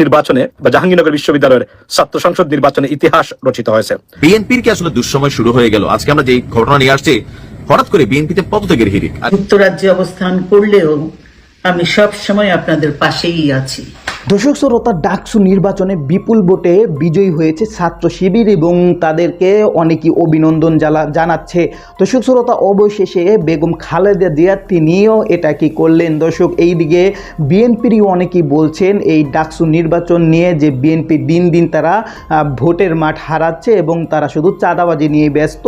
নির্বাচনে বা জাহাঙ্গীরনগর বিশ্ববিদ্যালয়ের ছাত্র সংসদ নির্বাচনে ইতিহাস রচিত হয়েছে। বিএনপির কি আসলে দুঃসময় শুরু হয়ে গেল? আজকে আমরা যে ঘটনা নিয়ে আসছি হঠাৎ করে বিএনপিতে পদত্যাগের হিরিক যুক্তরাজ্যে অবস্থান করলেও আমি সব সময় আপনাদের পাশেই আছি। দর্শক শ্রোতা, ডাকসু নির্বাচনে বিপুল ভোটে বিজয়ী হয়েছে ছাত্র শিবির এবং তাদেরকে অনেকই অভিনন্দন জানাচ্ছে। দর্শক শ্রোতা, অবশেষে বেগম খালেদা জিয়া তিনিও এটা কি করলেন? দর্শক, এইদিকে বিএনপিরই অনেকেই বলছেন, এই ডাকসু নির্বাচন নিয়ে যে বিএনপি দিন দিন তারা ভোটের মাঠ হারাচ্ছে এবং তারা শুধু চাঁদাবাজি নিয়ে ব্যস্ত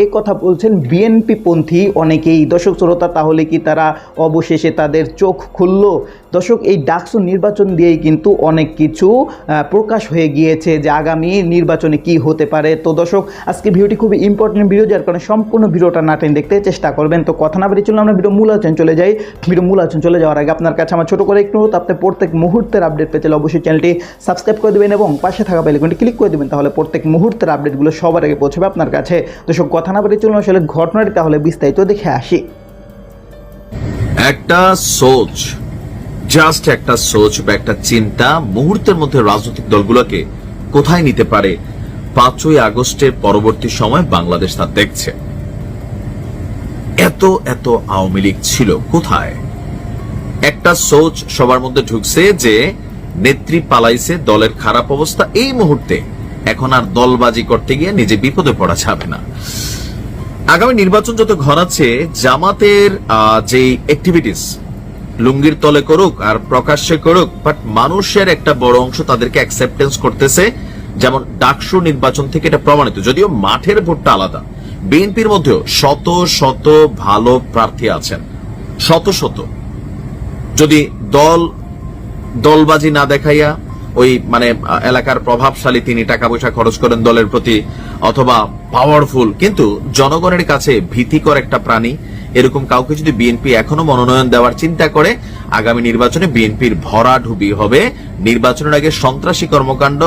এই কথা বলছেন বিএনপি পন্থী অনেকেই। দর্শক শ্রোতা, তাহলে কি তারা অবশেষে তাদের চোখ খুলল? দর্শক, এই ডাকসু নির্বাচন দিয়েই কিন্তু অনেক কিছু প্রকাশ হয়ে গিয়েছে যে আগামী নির্বাচনে কি হতে পারে। তো দর্শক, আজকে ভিডিওটি খুবই ইম্পর্টেন্ট ভিডিও যার কারণে সম্পূর্ণ ভিডিওটা না টেনে দেখতে চেষ্টা করবেন। তো কথা না বেরিয়ে চলুন, আমরা ভিডিও মূল আলোচনা চলে যাই। ভিডিও মূল আলোচনা চলে যাওয়ার আগে আপনার কাছে আমার ছোট করে একটু অনুরোধ, আপনি প্রত্যেক মুহূর্তের আপডেট পেতে অবশ্যই চ্যানেলটি সাবস্ক্রাইব করে দেবেন এবং পাশে থাকা বেলাইকনটি ক্লিক করে দেবেন, তাহলে প্রত্যেক মুহূর্তের আপডেটগুলো সবার আগে পৌঁছবে আপনার কাছে। দর্শক, কথা না বেরিয়ে চলুন, আসলে ঘটনাটি তাহলে বিস্তারিত দেখে আসি। একটা সোচ জাস্ট একটা সোচ বা একটা চিন্তা মুহূর্তের মধ্যে রাজনৈতিক দলগুলোকে কোথায় নিতে পারে? পাঁচই আগস্টের পরবর্তী সময় বাংলাদেশ তা দেখছে। এত এত আওয়ামী লীগ ছিল কোথায়? একটা সোচ সবার মধ্যে ঢুকছে যে নেত্রী পালাইছে, দলের খারাপ অবস্থা এই মুহূর্তে। এখন আর দলবাজি করতে গিয়ে নিজে বিপদে পড়া যাবে না। আগামী নির্বাচন যত ঘনাচ্ছে, জামাতের যে অ্যাক্টিভিটিস লুঙ্গির তলে করুক আর প্রকাশ্যে করুক বাট মানুষের একটা বড় অংশ তাদেরকে অ্যাকসেপ্টেন্স করতেছে, যেমন ডাকসু নির্বাচন থেকে এটা প্রমাণিত। যদিও মাঠের ভোটটা আলাদা, বিএনপির মধ্যেও শত শত ভালো প্রার্থী আছেন। শত শত। যদি দল, দলবাজি না দেখাইয়া ওই মানে এলাকার প্রভাবশালী তিনি টাকা পয়সা খরচ করেন দলের প্রতি, অথবা পাওয়ারফুল কিন্তু জনগণের কাছে ভীতিকর একটা প্রাণী এরকম কাউকে যদি বিএনপি এখনও মনোনয়ন দেওয়ার চিন্তা করে, আগামী নির্বাচনে বিএনপির ভরা ঢুবি হবে। নির্বাচনের আগে সন্ত্রাসী কর্মকাণ্ড,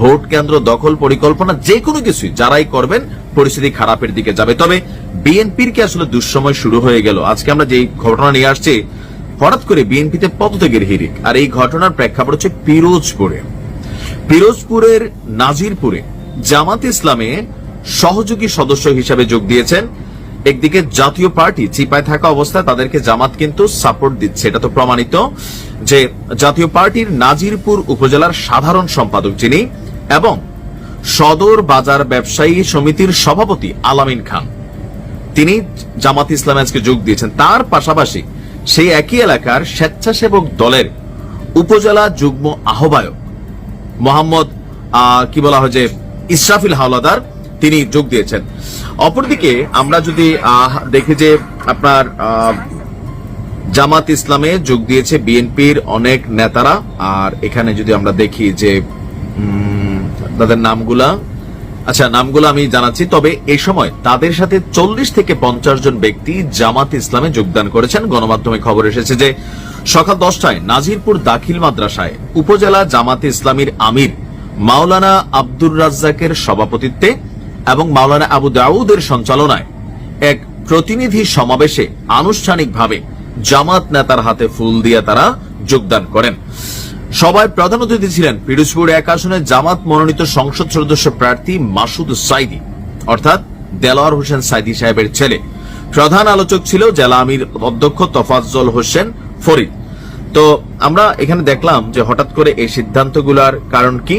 ভোট কেন্দ্র দখল পরিকল্পনা, যে কোনো কিছুই যারাই করবেন, পরিস্থিতি খারাপের দিকে যাবে। তবে বিএনপির কি আসলে দুঃসময় শুরু হয়ে গেল? আজকে আমরা যে ঘটনা নিয়ে আসছি, হঠাৎ করে বিএনপিতে পদত্যাগের হিরিক আর এই ঘটনার প্রেক্ষাপট হচ্ছে পিরোজপুরে। পিরোজপুরের নাজিরপুরে জামাত ইসলামে সহযোগী সদস্য হিসাবে যোগ দিয়েছেন। একদিকে জাতীয় পার্টি চিপায় থাকা অবস্থায় তাদেরকে জামাত কিন্তু সাপোর্ট দিচ্ছে। এটা তো প্রমাণিত যে জাতীয় পার্টির নাজিরপুর উপজেলার সাধারণ সম্পাদক যিনি এবং সদর বাজার ব্যবসায়ী সমিতির সভাপতি আলামিন খান, তিনি জামাত ইসলামে আজকে যোগ দিয়েছেন। তার পাশাপাশি সেই একই এলাকার স্বেচ্ছাসেবক দলের উপজেলা যুগ্ম আহ্বায়ক মোহাম্মদ কি বলা হয় যে ইসরাফিল হাওলাদার তিনি যোগ দিয়েছেন। অপরদিকে আমরা যদি দেখি যে আপনার জামাত ইসলামে যোগ দিয়েছে বিএনপির অনেক নেতারা, আর এখানে যদি আমরা দেখি যে তাদের নামগুলা আচ্ছা নামগুলো আমি জানাচ্ছি, তবে এই সময় তাদের সাথে চল্লিশ থেকে পঞ্চাশ জন ব্যক্তি জামাত ইসলামে যোগদান করেছেন। গণমাধ্যমে খবর এসেছে যে, সকাল দশটায় নাজিরপুর দাখিল মাদ্রাসায় উপজেলা জামাত ইসলামীর আমির মাওলানা আব্দুর রাজ্জাকের সভাপতিত্বে এবং মাওলানা আবু দাউদের সঞ্চালনায় এক প্রতিনিধি সমাবেশে আনুষ্ঠানিকভাবে জামাত নেতার হাতে ফুল দিয়ে তারা যোগদান করেন। সবাই প্রধান অতিথি ছিলেন পিরোজপুর এক আসনে জামাত মনোনীত সংসদ সদস্য প্রার্থী মাসুদ সাইদি, অর্থাৎ দেলোয়ার হোসেন সাইদি সাহেবের ছেলে। প্রধান আলোচক ছিল জেলা আমির অধ্যক্ষ তফাজ্জল হোসেন ফরিদ। তো আমরা এখানে দেখলাম যে হঠাৎ করে এই সিদ্ধান্তগুলোর কারণ কি?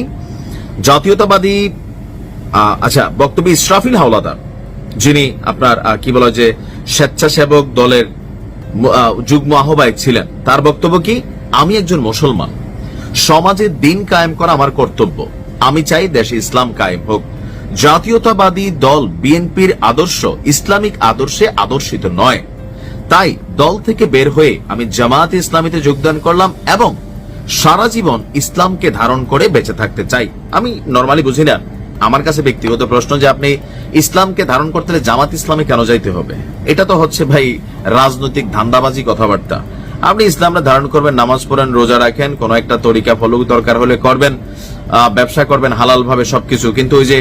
জাতীয়তাবাদী আচ্ছা বক্তব্য ইসরাফিল হাওলাদার, যিনি আপনার কি বলা যে স্বেচ্ছাসেবক দলের যুগ্ম আহ্বায়ক ছিলেন, তার বক্তব্য কি? আমি একজন মুসলমান। সমাজে দিন কায়েম করা আমার কর্তব্য। আমি চাই দেশে ইসলাম কায়েম হোক। জাতীয়তাবাদী দল বিএনপির আদর্শ ইসলামিক আদর্শে আদর্শিত নয়। তাই দল থেকে বের হয়ে আমি জামাত ইসলামীতে যোগদান করলাম এবং সারা জীবন ইসলামকে ধারণ করে বেঁচে থাকতে চাই। আমি নর্মালি বুঝি না। আমার কাছে ব্যক্তিগত প্রশ্ন যে আপনি ইসলামকে ধারণ করতে হলে জামাত ইসলামে কেন যাইতে হবে? এটা তো হচ্ছে ভাই রাজনৈতিক ধান্দাবাজি কথাবার্তা। আপনি ইসলামটা ধারণ করবেন, নামাজ পড়েন, রোজা রাখেন, কোন একটা তরিকা ফলো দরকার হলে করবেন ব্যবসা করবেন হালাল ভাবে সবকিছু। কিন্তু ওই যে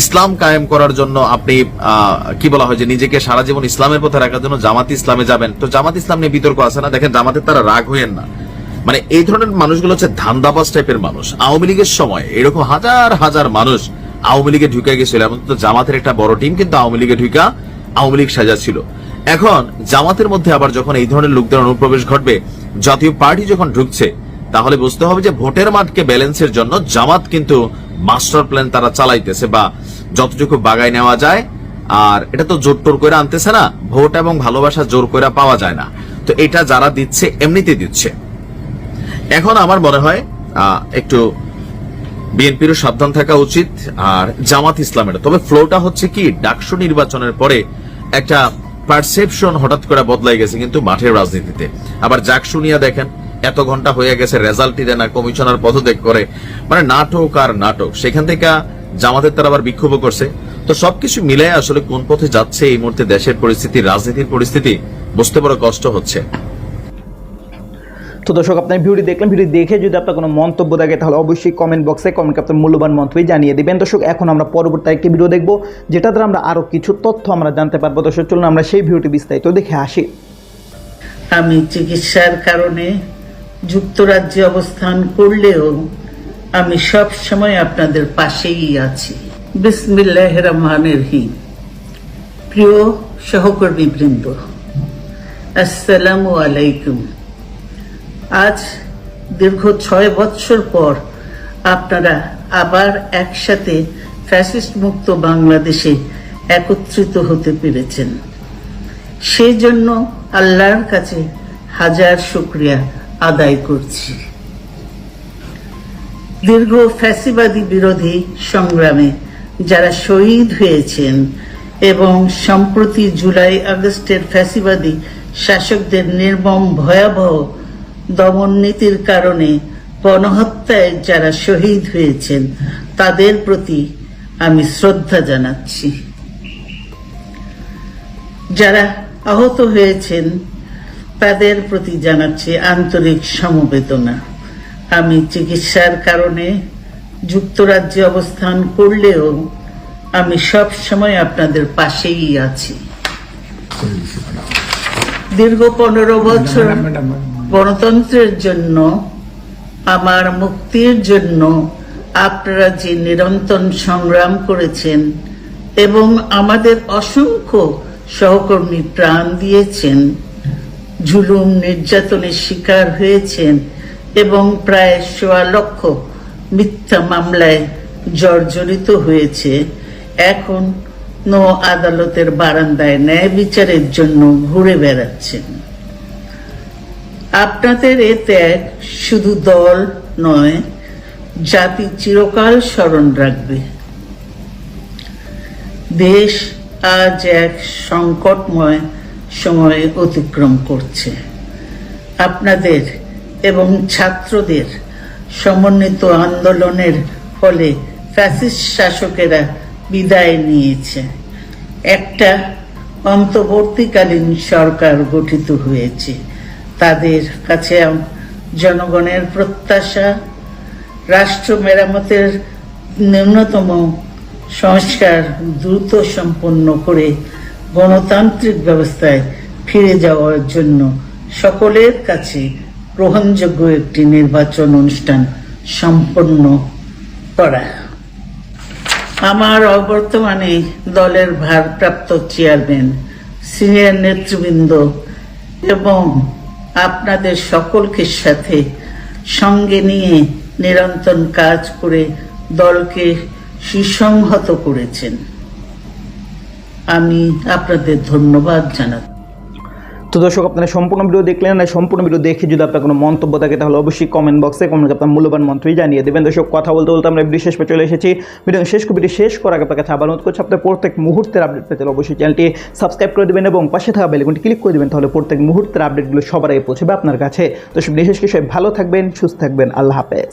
ইসলাম কায়েম করার জন্য আপনি কি বলা হয় যে নিজেকে সারা জীবন ইসলামের পথে রাখার জন্য জামাত ইসলামে যাবেন। তো জামাত ইসলাম নিয়ে বিতর্ক আছে না? দেখেন জামাতের তারা রাগ হইয়েন না। মানে এই ধরনের মানুষগুলো হচ্ছে ধান্দাবাজ টাইপের মানুষ। আওয়ামী লীগের সময় এরকম হাজার হাজার মানুষ আওয়ামী লীগে ঢুকে গেছিল এমন তো জামাতের একটা বড় টিম কিন্তু আওয়ামী লীগে ঢুকা আওয়ামী লীগ সাজা ছিল। এখন জামাতের মধ্যে আবার যখন এই ধরনের লোকদের অনুপ্রবেশ ঘটবে, জাতীয় পার্টি যখন ঢুকছে, তাহলে বুঝতে হবে যে ভোটের মাঠকে ব্যালেন্সের জন্য জামাত কিন্তু মাস্টার প্ল্যান তারা চালাইতেছে, বা যতটুকু বাগায় নেওয়া যায়, আর এটা তো জোর টোর করে আনতেছে না, ভোট এবং ভালোবাসা জোর করে পাওয়া যায় না। তো এটা যারা দিচ্ছে এমনিতে দিচ্ছে। এখন আমার মনে হয় একটু বিএনপিরও সাবধান থাকা উচিত আর জামাত ইসলামের তবে ফ্লোটা হচ্ছে কি, ডাকসু নির্বাচনের পরে একটা পারসেপশন হঠাৎ করে বদলাই গেছে কিন্তু মাঠের রাজনীতিতে। আবার জাকসু নিয়ে দেখেন, এত ঘণ্টা হয়ে গেছে রেজাল্টই দেয় না কমিশনার পদত্যাগ করে। মানে নাটক আর নাটক। সেখান থেকে জামাতের তারা আবার বিক্ষোভ করছে। তো সবকিছু মিলাই আসলে কোন পথে যাচ্ছে এই মুহূর্তে দেশের পরিস্থিতি, রাজনীতির পরিস্থিতি, বুঝতে বড় কষ্ট হচ্ছে। তো দর্শক, আপনার ভিডিও দেখলেন ভিডিও দেখে যদি আপনার কোনো মন্তব্য থাকে, তাহলে অবশ্যই কমেন্ট বক্সে কমেন্ট আপনার মূল্যবান মন্তব্য জানিয়ে দিবেন। দর্শক, এখন আমরা পরবর্তী একটি ভিডিও দেখব যেটা দ্বারা আমরা আরও কিছু তথ্য আমরা জানতে পারব। দর্শক, চলুন আমরা সেই ভিডিওটি বিস্তারিত দেখে আসি। আমি চিকিৎসার কারণে যুক্তরাজ্যে অবস্থান করলেও আমি সব সময় আপনাদের পাশেই আছি। বিসমিল্লাহ রহমানের হি প্রিয় সহকর্মী বৃন্দ আসসালামু আলাইকুম। আজ দীর্ঘ ছয় বৎসর পর আপনারা আবার একসাথে ফ্যাসিস্ট মুক্ত বাংলাদেশে একত্রিত হতে পেরেছেন। সেই জন্য আল্লাহর কাছে হাজার শুক্রিয়া আদায় করছি। দীর্ঘ ফ্যাসিবাদী বিরোধী সংগ্রামে যারা শহীদ হয়েছেন এবং সম্প্রতি জুলাই আগস্টের ফ্যাসিবাদী শাসকদের নির্মম ভয়াবহ দমন নীতির কারণে গণহত্যায় যারা শহীদ হয়েছেন, তাদের প্রতি আমি শ্রদ্ধা জানাচ্ছি। যারা আহত হয়েছেন, তাদের প্রতি জানাচ্ছি আন্তরিক সমবেদনা। আমি চিকিৎসার কারণে যুক্তরাজ্যে অবস্থান করলেও আমি সব সময় আপনাদের পাশেই আছি। দীর্ঘ পনেরো বছর গণতন্ত্রের জন্য, আমার মুক্তির জন্য আপনারা যে নিরন্তর সংগ্রাম করেছেন এবং আমাদের অসংখ্য সহকর্মী প্রাণ দিয়েছেন ঝুলুম নির্যাতনের শিকার হয়েছেন এবং প্রায় সোয়া লক্ষ মিথ্যা মামলায় জর্জরিত হয়েছে। এখন নো আদালতের বারান্দায় ন্যায় বিচারের জন্য ঘুরে বেড়াচ্ছেন। আপনাদের এ ত্যাগ শুধু দল নয়, জাতি চিরকাল স্মরণ রাখবে। দেশ আজ এক সংকটময় সময়ে অতিক্রম করছে। আপনাদের এবং ছাত্রদের সমন্বিত আন্দোলনের ফলে ফ্যাসিস্ট শাসকেরা বিদায় নিয়েছে। একটা অন্তর্বর্তীকালীন সরকার গঠিত হয়েছে। তাদের কাছে জনগণের প্রত্যাশা, রাষ্ট্র মেরামতের ন্যূনতম সংস্কার দ্রুত সম্পন্ন করে গণতান্ত্রিক ব্যবস্থায় ফিরে যাওয়ার জন্য সকলের কাছে গ্রহণযোগ্য একটি নির্বাচন অনুষ্ঠান সম্পন্ন করা। আমার অবর্তমানে দলের ভারপ্রাপ্ত চেয়ারম্যান, সিনিয়র নেতৃবৃন্দ এবং আপনাদের সকলকে সাথে সঙ্গে নিয়ে নিরন্তর কাজ করে দলকে সুসংহত করেছেন। আমি আপনাদের ধন্যবাদ জানাচ্ছি। তো দর্শক, আপনারা সম্পূর্ণ ভিডিও দেখলেন না সম্পূর্ণ ভিডিও দেখে যদি আপনার কোনো মন্তব্য থাকে, তাহলে অবশ্যই কমেন্ট বক্সে কমেন্ট আপনার মূল্যবান মন্ত্রই জানিয়ে দেবেন। দর্শক, কথা বলতে বলতে আমরা ভিডিও শেষ পে চলে এসেছি। ভিডিও শেষ ভিডিও শেষ করার আগে আপনার কাছে আবার অনুরোধ করছি, আপনার প্রত্যেক মুহূর্তের আপডেট পেতে অবশ্যই চ্যানেলটি সাবস্ক্রাইব করে দেবেন এবং পাশে থাকা বেলগুনটি ক্লিক করে দেবেন, তাহলে প্রত্যেক মুহূর্তের আপডেটগুলো সবার আগে পৌঁছবে আপনার কাছে। সব বিশেষ কিছু ভালো থাকবেন, সুস্থ থাকবেন, আল্লাহ হাফেজ।